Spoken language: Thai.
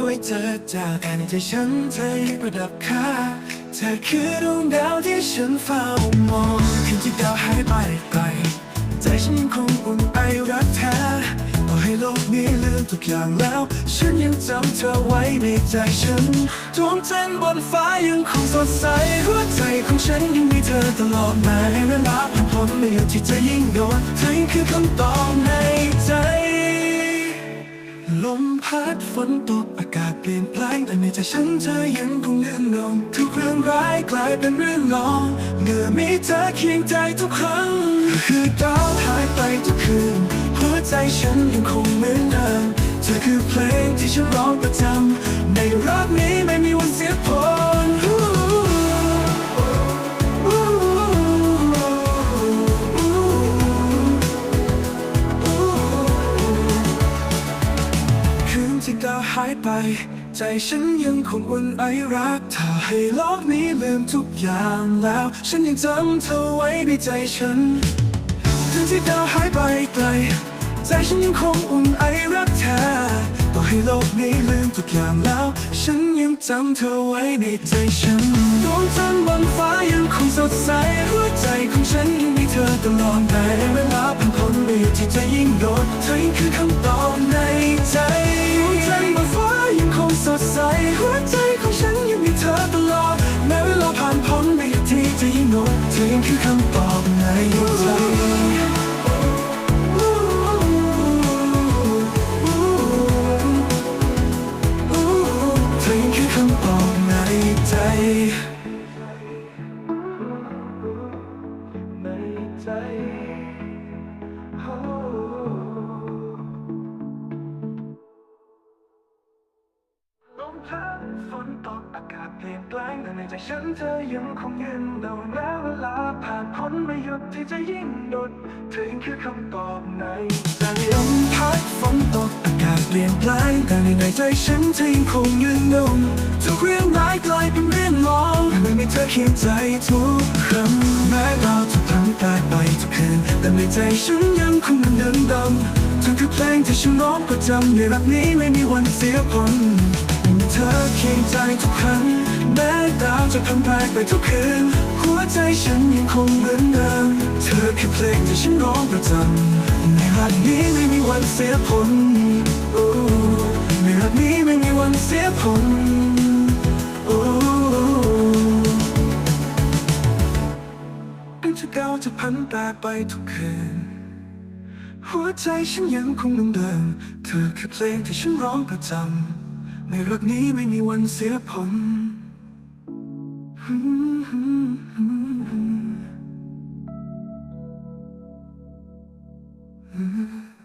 สวยเจอจากการใจฉันเธอยังประดับค่าเธอคือดวงดาวที่ฉันเฝ้ามองเห็นที่ดาวหายไปไกลใจฉันยังคงอุ่นไอรักแท้ต่อให้โลกนี้ลืมทุกอย่างแล้ว ฉันยังจำเธอไว้ในใจฉันดวงจันทร์บนฟ้ายังคงสดใสหัวใจของฉันยังมีเธอตลอดมาให้เวลาผ่านพ้นไม่หยุดที่จะยิ่งโดนเธอคือคำตอบในใจ ลมพัดฝนตกอากาศเปลี่ยนแปลงแต่ในใจฉันเธอยังคงเลื่อนลงทุกเรื่องร้ายกลายเป็นเรื่องงองเงื่อมีเธอเคียงใจทุกครั้งคือดาวหายไปทุกคืนหัวใจฉันยังคงเหมือนเดิมเธอคือเพลงที่ฉันร้องประจำายไป ใจฉันยังคงอุ่นไอรักถ้าให้โลกนี้ลืมทุกอย่างแล้ว ฉันยังจำเธอไว้ในใจฉันคืนที่ดาวหายไปไกลใจฉันยังคงอุ่นไอรักแท้ต่อให้โลกนี้ลืมทุกอย่างแล้ว ฉันยังจำเธอไว้ในใจฉันดวงจันทร์บนฟ้ายังคงสดใสหัวใจของฉันยังมีเธอตลอดแต่เวลาผ่านพ้นไปที่ใจยิ่งโดดเธอยังคือคำตอบใน ใจ ในใจลมพัดฝนตกอากาศเปลี่ยนแปลงแต่ในใจฉันเธอยังคงยืนเดาแม้เวลาผ่านพ้นไม่หยุดที่จะยิ่งดุดเธอยังคือคำตอบในใจลมพัดฝนตกอากาศเปลี่ยนแปลงแต่ในใจฉันเธอยังคงยืนเดงทุกเรื่องร้ายกลาย เมื่อมีเธอคียงใจทุกครั้งแม้เราจะพังตายไปทุกคืนแต่ในใจฉันยังคงเดินดำเธอคือเพลงที่ฉันร้องประจำในรักนี้ไม่มีวันเสียผลเธอเคียงใจทุกครั้งแม้ดาวจะพังพายไปทุกคืนหัวใจฉันยังคงเหมือนเดิมเธอคือเพลงที่ฉันร้องประจำในรักนี้ไม่มีวันเสียผลในรักนี้ไม่มีวันเสียผล จะพันแปรไปทุกคืน หัวใจฉันยังคงเหมือนเดิมเธอคือเพลงที่ฉันร้องประจำในรักนี้ไม่มีวันเสียผลอืม